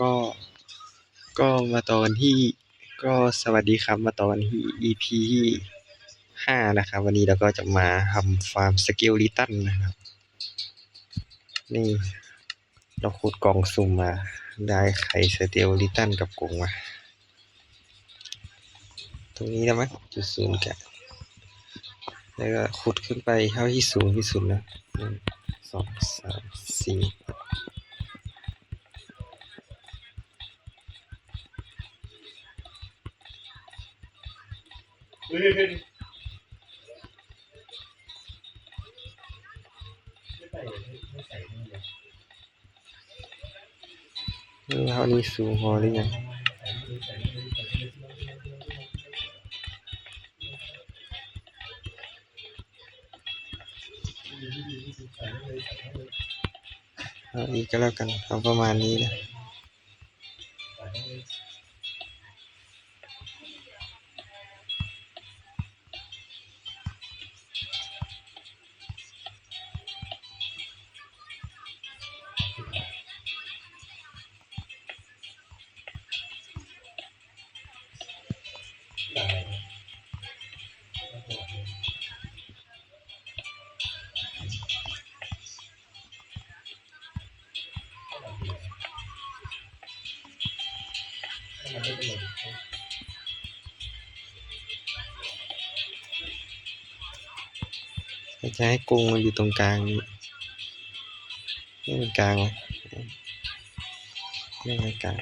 ก็ก็มาตอนที่ก็สวัสดีครับมาตอนที่ EP ที่ห้านะครับ วันนี้เราก็จะมาทำฟาร์มสเกลลิตันนะครับ นี่ เราขุดกล่องสุ่มมา ได้ไข่สเกลลิตันกับกรงมา ตรงนี้นะมั้งจุดศูนย์กะแล้วก็ขุดขึ้นไปเท่าที่สูงที่สุดนะหนึ่งสองสามสี่ เฮ้ยเฮ้ยเฮ้ยไม่ใส่ไม่ใส่ไม่เลย นี่เท่านี้สูงพอหรือยังเอาอีกก็แล้วกันเอาประมาณนี้นะ ให้กรงมันอยู่ตรงกลางนี่นี่มันกลางไหมไม่ไม่กลาง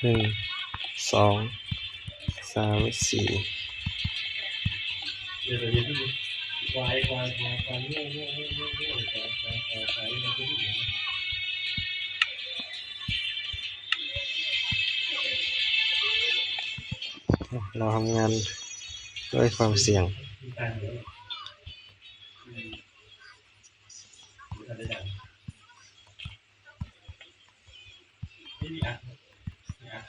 หนึ่งสองสามสี่ เดี๋ยวเดี๋ยวเดี๋ยควายควายควายเงี้ยเงี้ยเงี้ยเงี้ยควายควายควายควายมันจะไม่เหมือนเราทำงานด้วยความเสี่ยงมีการเหมือนอืมมีการได้ดังไม่มีอัดนะมีอัด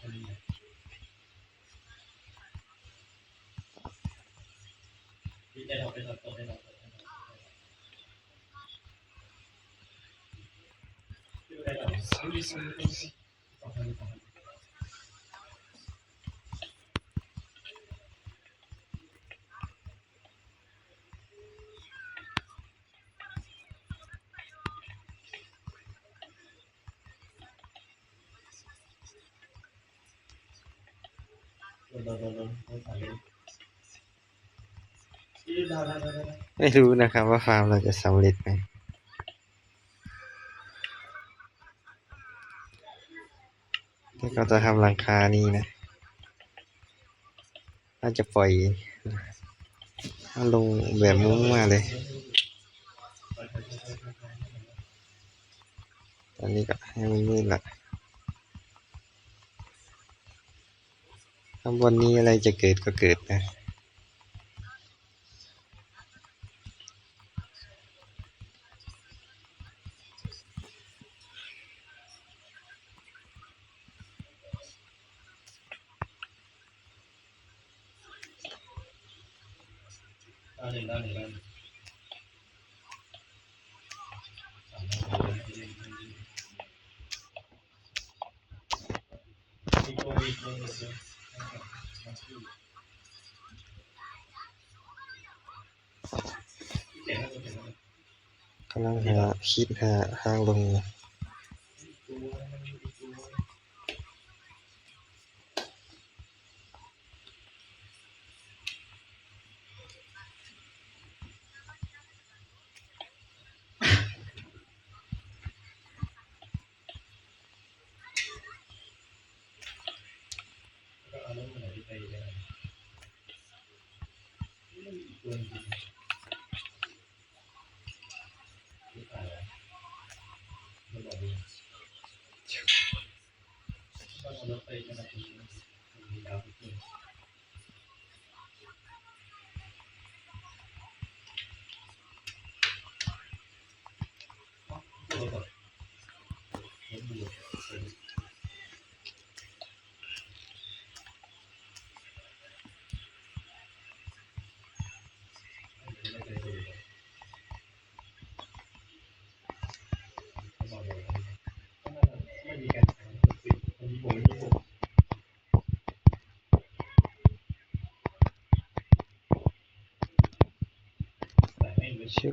อันนี้นะมีได้ดอกได้ดอกได้ดอกได้ดอกได้ดอกได้ดอกส องดนโดนโดนโดนโดนสายเลยที่ได้ได้ได้ได้ไม่รู้นะครับว่าฟาร์มเราจะสำเร็จไหม แต่ก็จะทำหลังคานี่นะน่าจะปล่อยเอาลงแบบมุ้งมาเลย ตอนนี้ก็ให้มันมืดละข้างบนนี้อะไรจะเกิดก็เกิดนะ ได้หนึ่งได้หนึ่งได้หนึ่งอี กำลังหาคิดหาห้างลง แ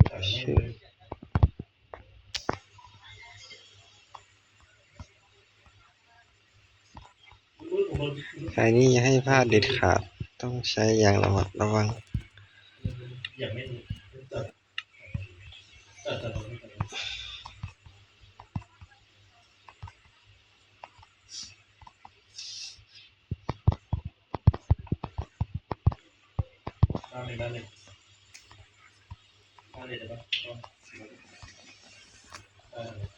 ต่ใใครนี่อย่าให้พลาดเด็ดขาดต้องใช้อย่างระมัดระวังอย่าไม่จัดจัดจัดตรงนี้ก่อนด้านหนึ่งด้านหนึ่งด้านหนึ่งได้ปะด้านหนึ่ง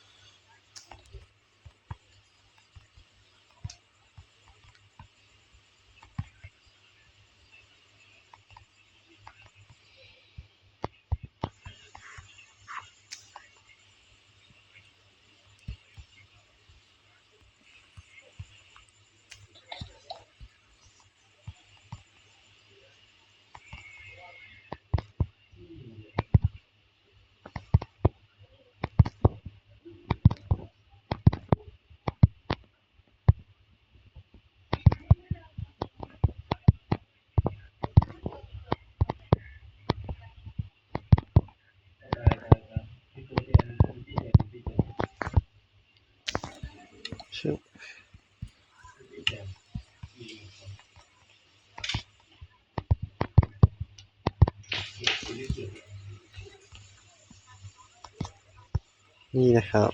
ได้ได้ได้พี่ตัวเรียนพี่เรียนพี่เรียน ชื่อ พี่เรียนมีคนที่ที่สุด นี่นะครับ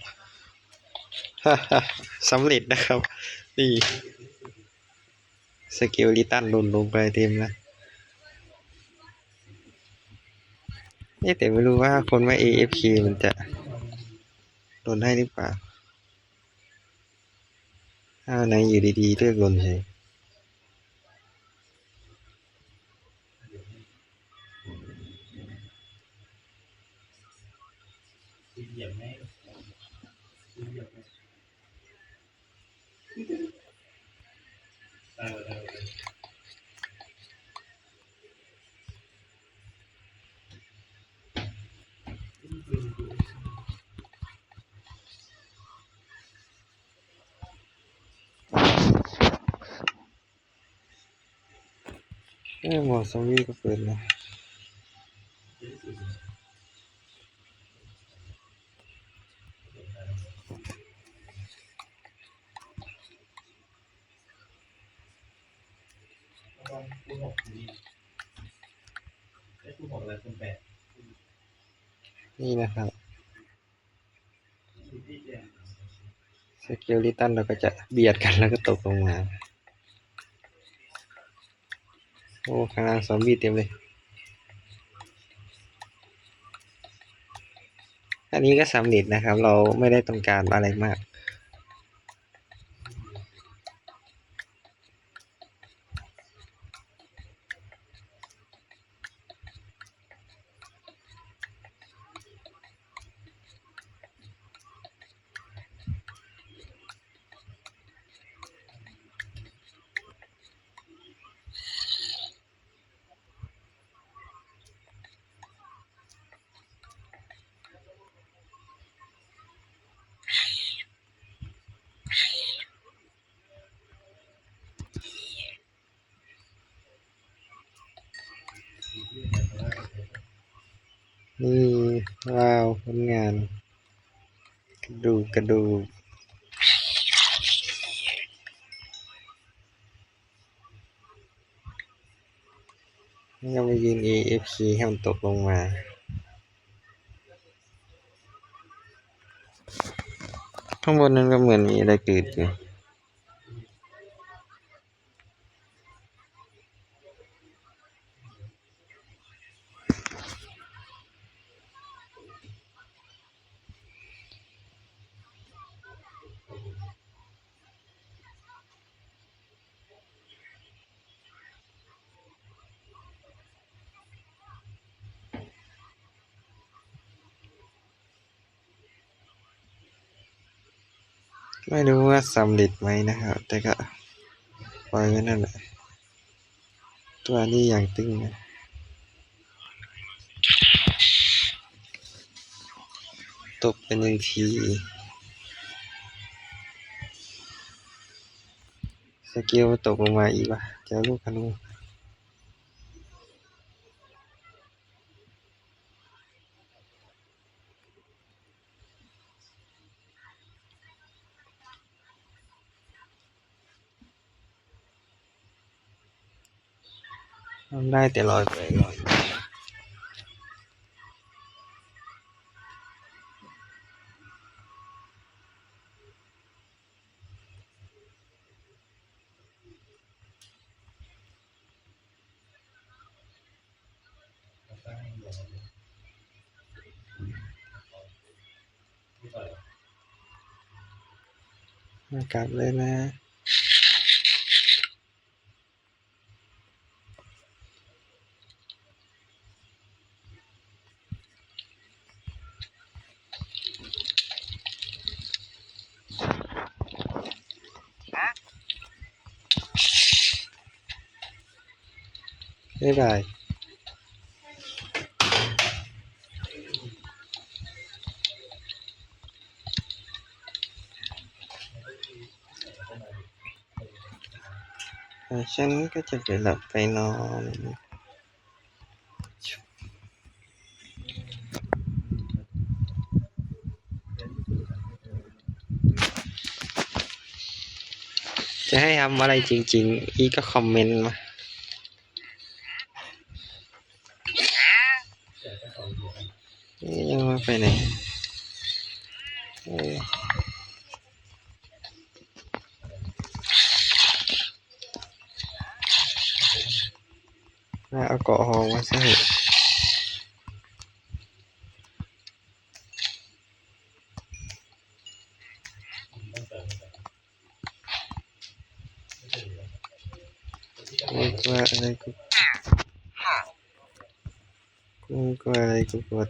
สำเร็จนะครับ นี่สเกลลิตันหล่นลงไปเต็มแล้วนี่แต่ไม่รู้ว่าคนว่า AFK มันจะหล่นให้หรือเปล่าถ้าวนไหนอยู่ดีๆเลือกหล่นเฉย ที่เหยียบแม่ที่เหยียบแม่ได้ได้ได้ เอ้ยหมอซอมบี้ก็เปิดนะแล้วก็คูณหกนี่คูณหกอะไรคูณแปดนี่นะครับสเกลลิตันเราก็จะเบียดกันแล้วก็ตกลงมา โอ้ข้างล่างซอมบี้เต็มเลย อันนี้ก็สำเร็จนะครับ เราไม่ได้ต้องการอะไรมาก นี่ว้าวผลงาน กระดูกกระดูกนี่ก็มายืน AFK ให้มันตกลงมาข้างบนนั้นก็เหมือนมีอะไรเกิดอยู่ ไม่รู้ว่าสำเร็จไหมนะครับ แต่ก็ปล่อยไว้นั่นแหละ ตัวนี้อย่างตึงนะตกเป็นหนึ่งทีสกิลตกลงมาอีกว่ะเจ้าลูกธนู ได้แต่ลอยไปลอยมากลับเลยนะ บ๊ายบายฉันก็จะไปหลับไปนอนจะให้ทำอะไรจริง ๆ อีก็คอมเมนต์มา ยังไม่ไปไหนเอ๊ะน่าเอาเกาะหองมาซะเถอะกูกลัวอะไรกูกู กลัวอะ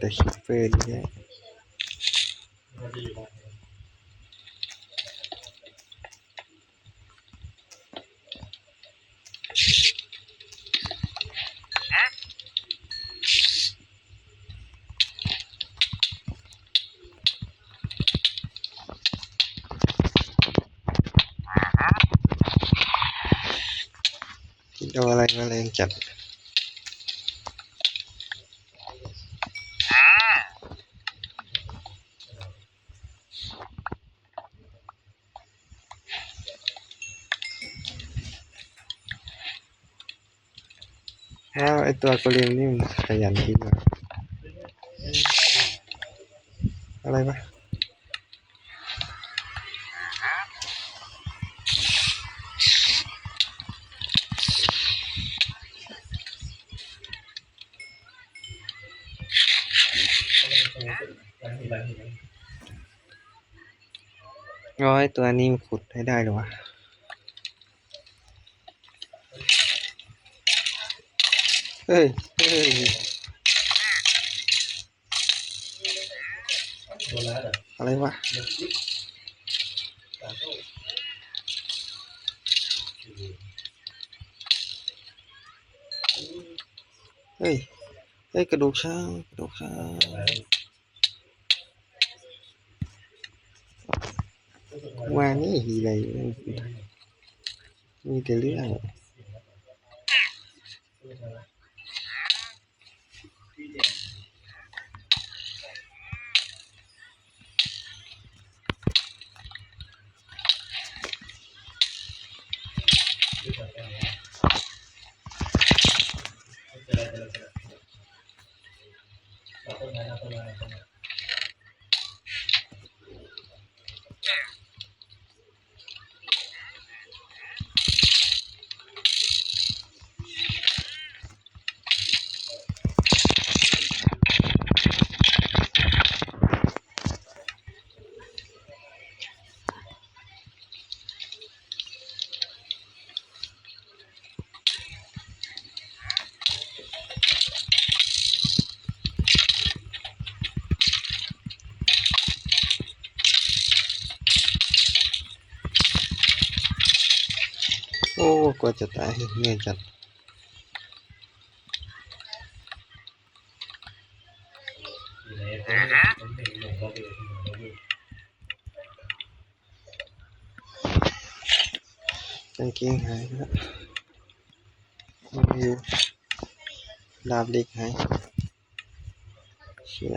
ไร กูกลัวแต่คิปเปอร์นี่แหละมันดีมากอาอะไรมาแรงจัดแล้วไอตัวโกเลมนี่มันขยันจริงว่ะอะไรปะร้านที่ร้านที่ร้านร้อยตัวนี้มันขุดให้ได้หรอวะ เฮ้ยเฮ้ยโดนแล้วอะอะไรวะ ก็จะตายง่ายจังกางเกงหายแล้ววิวดาบเล็กหายเชี่ย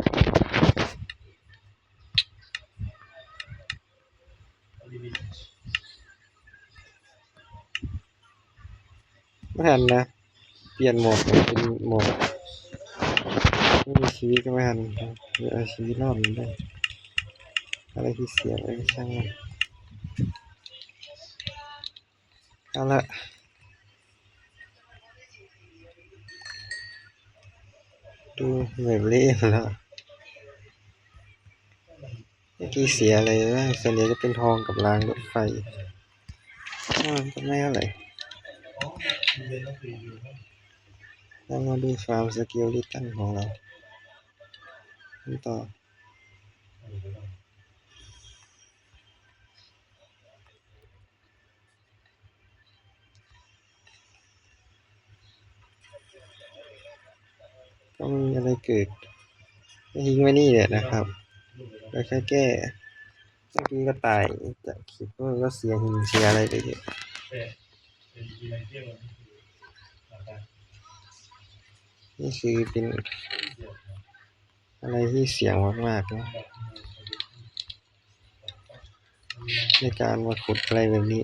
ไม่ทันนะ เปลี่ยนหมดเป็นหมดไม่มีชีวิตก็ไม่ทันมีเอาชีวิตรอดมันได้ อะไรที่เสียไปก็ช่างมันเอาละดูเหมือนเล่นแล้ว เมื่อกี้เสียอะไรบ้างส่วนใหญ่จะเป็นทองกับรางรถไฟอ่าก็ไม่เท่าไหร่เดิมก็คืออยู่ครับเรามาดูฟาร์มสกิลลิตันของเรากันต่อก็มีอะไรเกิดก็ทิ้งไว้นี่เนี่ยนะครับ แล้วแค่แก้เมื่อกี้ก็ตายจากคลิปก็เสียหินเสียอะไรไปเยอะแต่เป็นกีฬาเที่ยวนี่คืออเป็นอะไรที่เสี่ยงมากๆนะในการมาขุดอะไรแบบนี้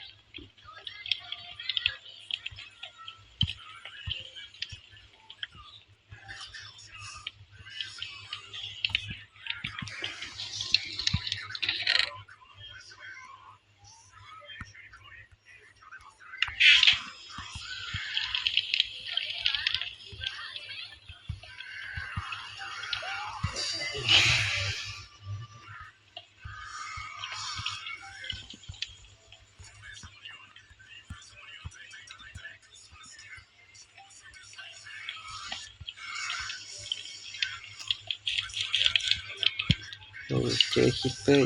โอ้ยเจอคิปเปอ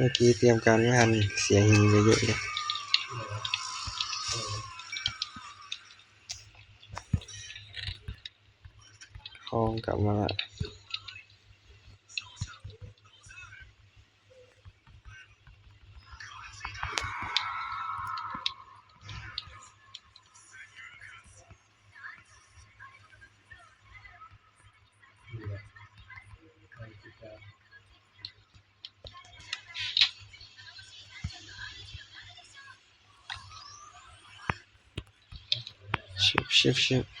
เนาะอ้าวดีเกลืออยู่เหรอวะหมดละครั้งนี้เมื่อกี้เตรียมการไม่ทันเสียหินเยอะเลย ชิบชิบชิบ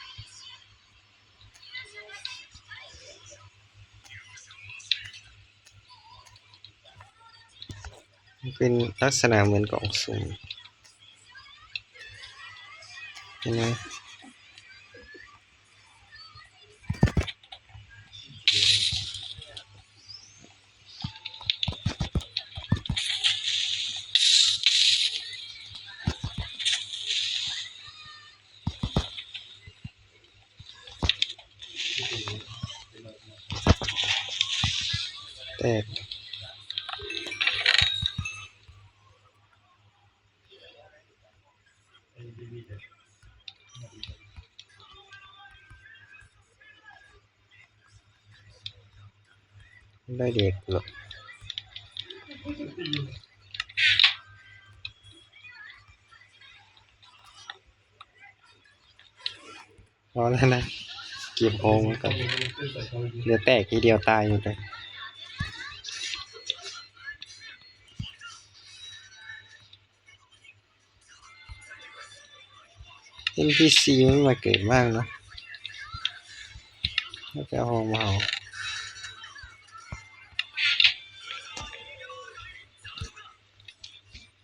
มันเป็นลักษณะเหมือนกล่องสุ่มเห็นไหม ได้เด็กหรอกพอแล้วนะเก็บโองก่อนเดีเหลือแตกทีเดียวตายหมดเลย NPC มันมาเกิดมากเนาะแล้วจะเอามาเอา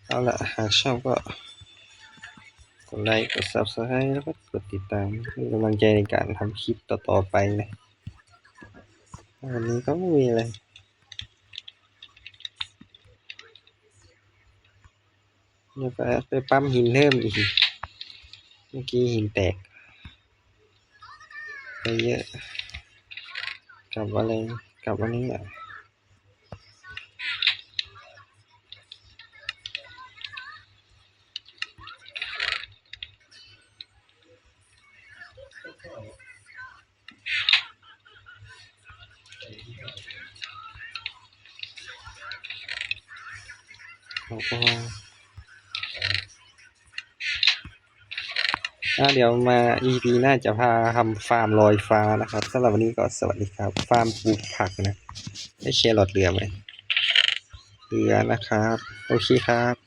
เอาละหากชอบก็กดไลค์ กด Subscribe แล้วก็กดติดตามเป็นกำลังใจในการทำคลิปต่อ ๆ ไปนะ วันนี้ก็ไม่มีอะไรเดี๋ยวไปไปปั๊มหินเพิ่มอีก เมื่อกี้หินแตก ไปเยอะกับอะไรกับอันนี้อะ เดี๋ยวมา EP หน้าจะพาทำฟาร์มลอยฟ้านะครับสำหรับวันนี้ก็สวัสดีครับ ฟาร์มปลูกผักนะได้แครอทเรือไหมเรือนะครับ โอเคครับ